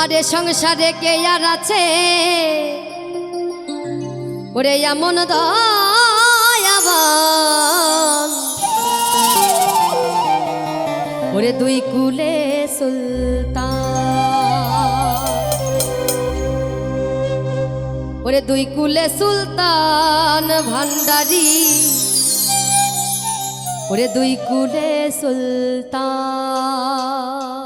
আরে সংসারে কে আর আছে? ওরে এমন দয়াবান। ওরে দুই কুলে সুলতান। ওরে দুই কুলে সুলতান ভান্ডারি। ওরে দুই কুলে সুলতান।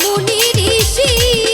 মুনি ঋষি।